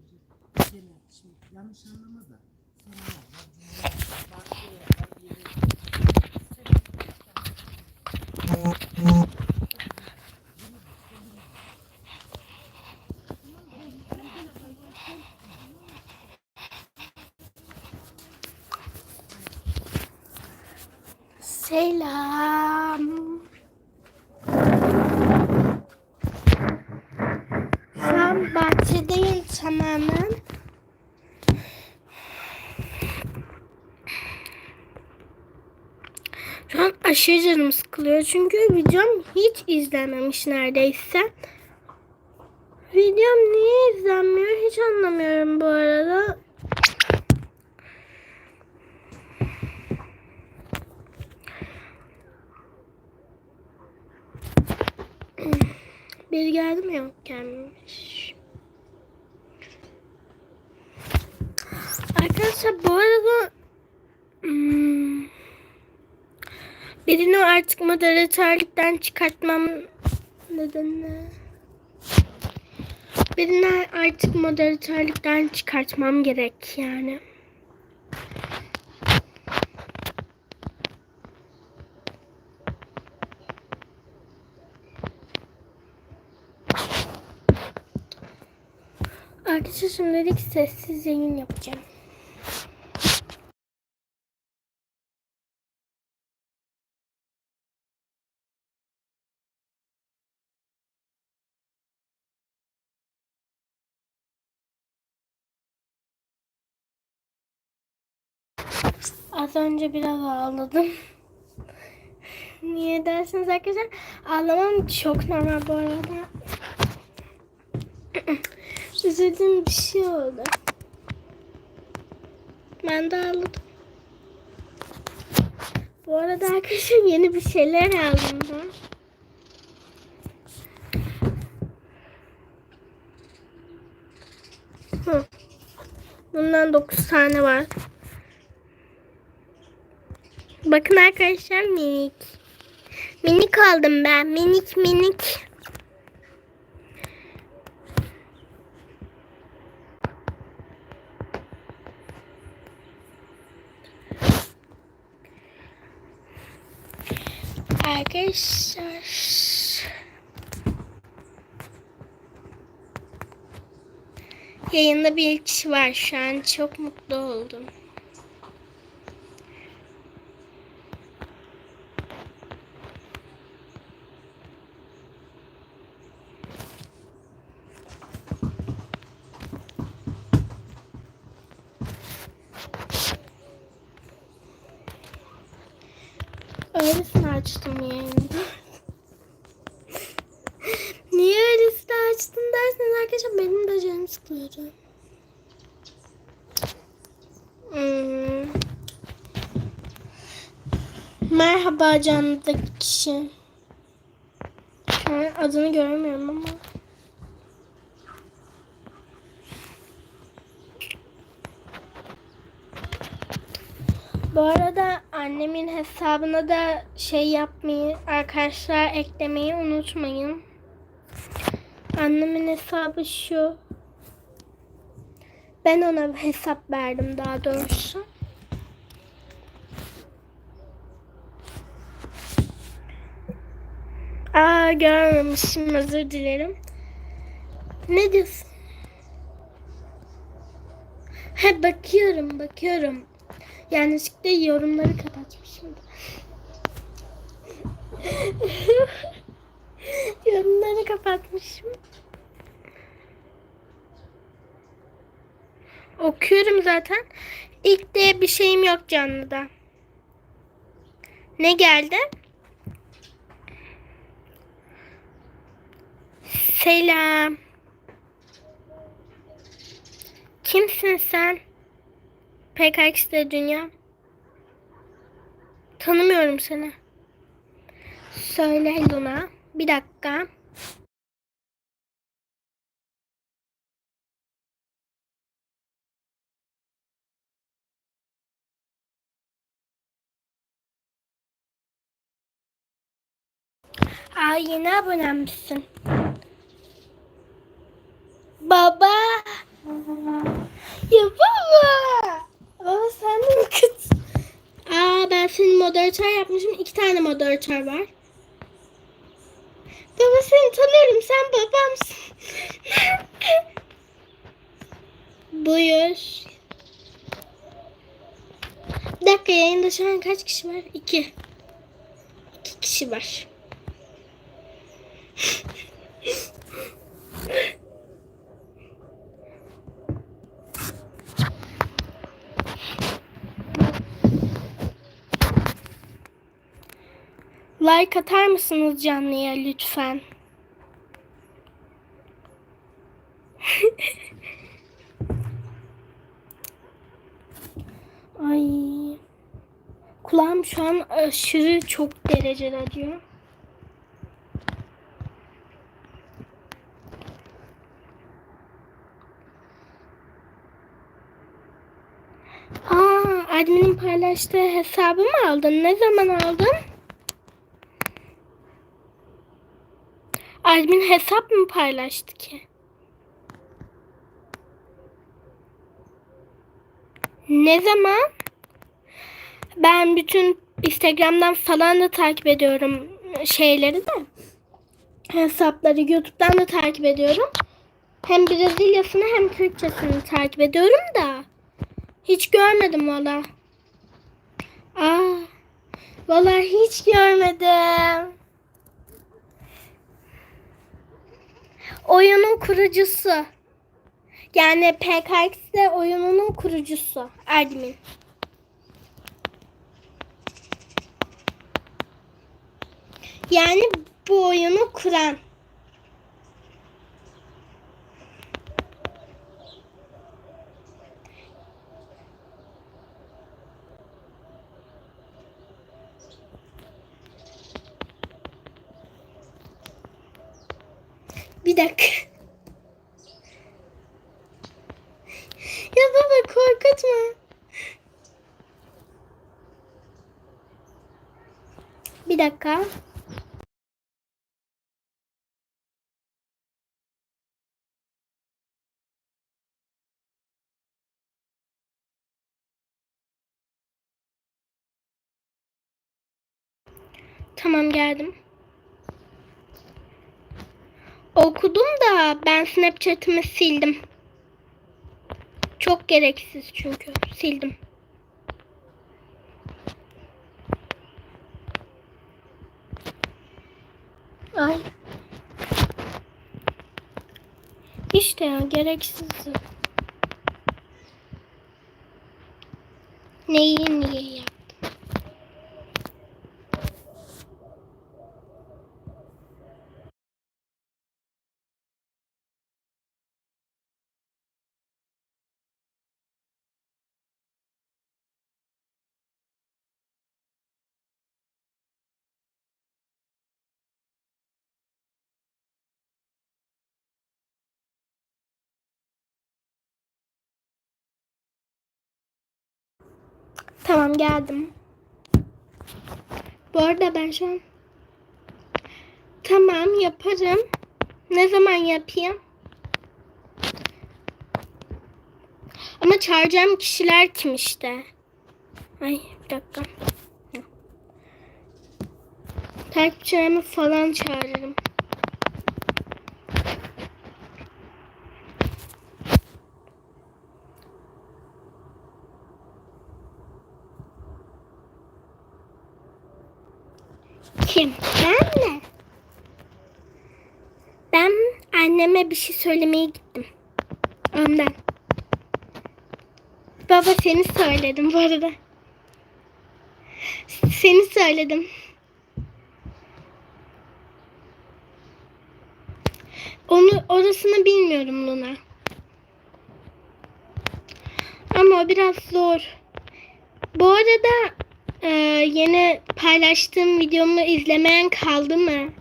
gece gene şimdi yanlış anlama da sonra farklı yapar, bir yere- Selam. An bahçedeyim tamamen. Şu an aşırı canım sıkılıyor çünkü videom hiç izlenmemiş neredeyse. Videom niye izlenmiyor hiç anlamıyorum bu arada. Biri geldi mi yok. Arkadaşlar bu arada hmm, birini artık moderatörlükten çıkartmam nedeni birini artık moderatörlükten çıkartmam gerek yani. Arkadaşlar şimdilik sessiz yayın yapacağım. Önce biraz ağladım. Niye dersiniz arkadaşlar? Ağlamam çok normal bu arada. Üzüldüğüm bir şey oldu. Ben de ağladım. Bu arada arkadaşlar yeni bir şeyler aldım ben. Bundan 9 tane var. Bakın arkadaşlar minik. Minik aldım ben. Minik minik. Arkadaşlar. Yayında bir kişi var şu an. Çok mutlu oldum. Öylesine açtım yayını. Niye öylesine açtın derseniz arkadaşlar benim de canım sıkılıyor. Hmm. Merhaba canlıdaki kişi. Adını göremiyorum ama. Bu arada annemin hesabına da şey yapmayı, arkadaşlar eklemeyi unutmayın. Annemin hesabı şu. Ben ona hesap verdim daha doğrusu. Aa görmemişim özür dilerim. Ne diyorsun? He bakıyorum bakıyorum. Yanlışlıkla yorumları kapatmışım. yorumları kapatmışım. Okuyorum zaten. İlk de bir şeyim yok canlıda. Ne geldi? Selam. Kimsin sen? PKX'de dünya. Tanımıyorum seni. Söyle Luna. Bir dakika. Aa yeni abonemmişsin. Baba. Ya baba. Baba sen de mi kız? Aa ben film moderatör yapmışım. İki tane moderatör var. Baba seni tanıyorum. Sen babamsın. Buyur. Bir dakika yayında şu an kaç kişi var? İki. İki kişi var. Like atar mısınız canlıya lütfen? Ay. Kulağım şu an aşırı çok derecede acıyor. Aa, adminin paylaştığı hesabı mı aldın? Ne zaman aldın? Admin hesap mı paylaştı ki? Ne zaman? Ben bütün Instagram'dan falan da takip ediyorum şeyleri de. Hesapları YouTube'dan da takip ediyorum. Hem Brezilyasını hem Türkçesini takip ediyorum da. Hiç görmedim valla. Aa, valla hiç görmedim. Oyunun kurucusu. Yani PKX'de oyununun kurucusu. Admin. Yani bu oyunu kuran. Bir dakika. Ya baba korkutma. Bir dakika. Tamam geldim. Okudum da ben Snapchat'imi sildim. Çok gereksiz çünkü. Sildim. Ay. İşte ya gereksiz. Neyi niye yaptım? Tamam geldim. Bu arada ben şu an Tamam yaparım. Ne zaman yapayım? Ama çağıracağım kişiler kim işte? Ay bir dakika. Takipçilerimi falan çağırırım. Kim? Ben mi? Ben anneme bir şey söylemeye gittim. Ondan. Baba seni söyledim bu arada. Seni söyledim. Onu orasını bilmiyorum Luna. Ama o biraz zor. Bu arada e, yeni paylaştığım videomu izlemeyen kaldı mı?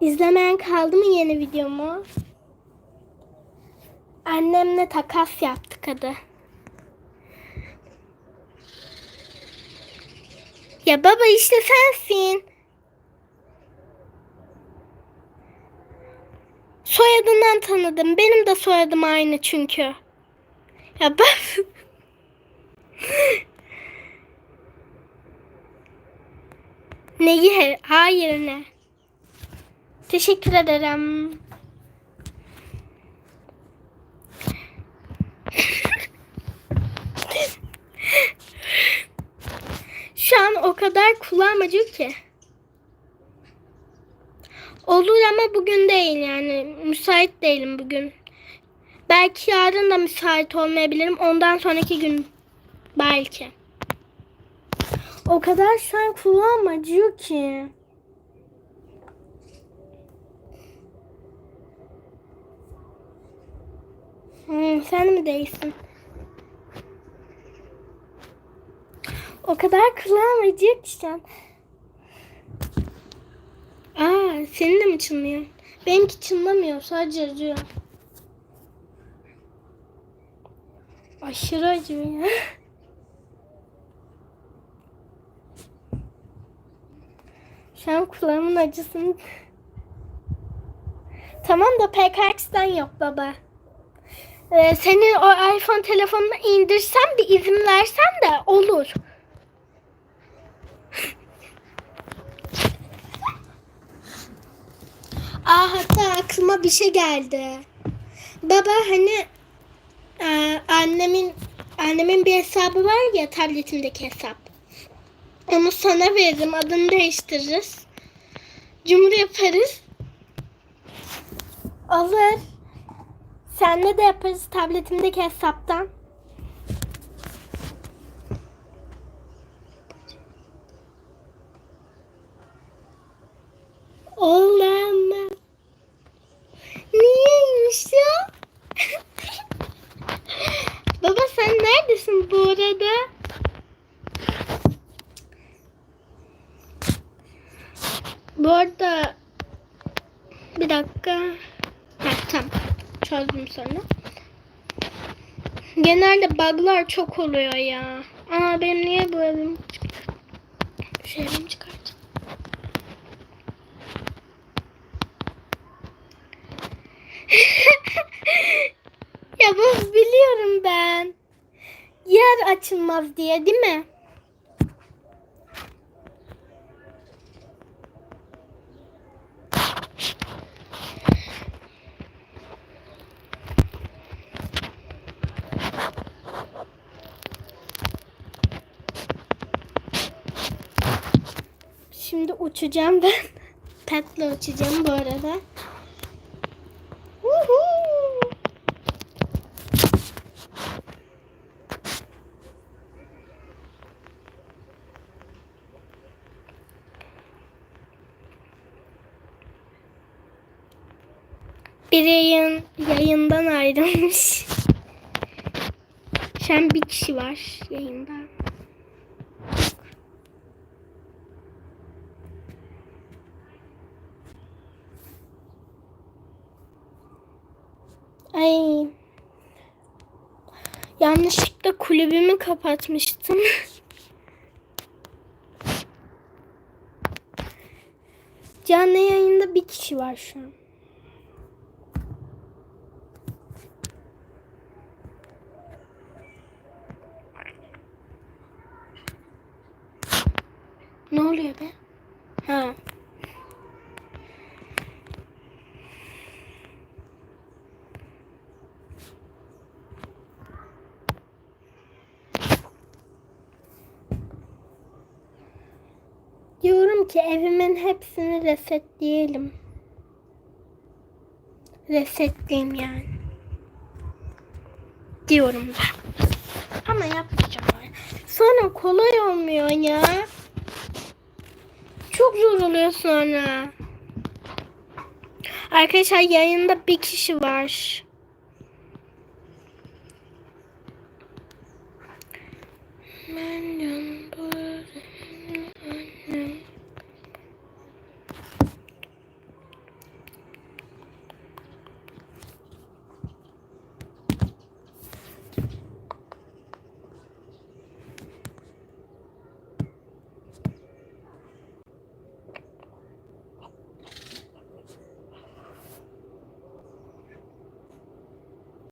İzlemeyen kaldı mı yeni videomu? Annemle takas yaptık hadi. Ya baba işte sensin. Soyadından tanıdım. Benim de soyadım aynı çünkü. Ya ben... Neyi? Hayır ne? Teşekkür ederim. Şu an o kadar kulağım acıyor ki. Olur ama bugün değil yani. Müsait değilim bugün. Belki yarın da müsait olmayabilirim. Ondan sonraki gün belki. O kadar şu an kulağım acıyor ki. Hmm, sen mi değilsin? O kadar kulağım acıyor ki şu an. Senin de mi çınlıyor? Benimki çınlamıyor, sadece acıyor. Aşırı acıyor ya. Şu an kulağımın acısını... Tamam da PKX'den yok baba. Ee, senin o iPhone telefonuna indirsem bir izin versen de olur. Aa hatta aklıma bir şey geldi. Baba hani e, annemin annemin bir hesabı var ya tabletindeki hesap. Onu sana veririm. Adını değiştiririz. Cumhur yaparız. Olur. Senle de yaparız tabletimdeki hesaptan. Olamaz. Niyeymiş ya? Baba sen neredesin bu arada? Bu arada bir dakika. Ha, tamam. Çözdüm sonra. Genelde bug'lar çok oluyor ya. Aa benim niye bu evim? Şu evimi çıkart. ya bu biliyorum ben. Yer açılmaz diye değil mi? Şimdi uçacağım ben. Petle uçacağım bu arada. Woohoo! Bir yayın, yayından ayrılmış. Şu an bir kişi var yayında. Ay. Yanlışlıkla kulübümü kapatmıştım. Canlı yayında bir kişi var şu an. Ne oluyor be? Ha. Ki evimin hepsini resetleyelim. Resetleyeyim yani. Diyorum ben. Ama yapmayacağım. Sonra kolay olmuyor ya. Çok zor oluyor sonra. Arkadaşlar yayında bir kişi var. Ben yandım.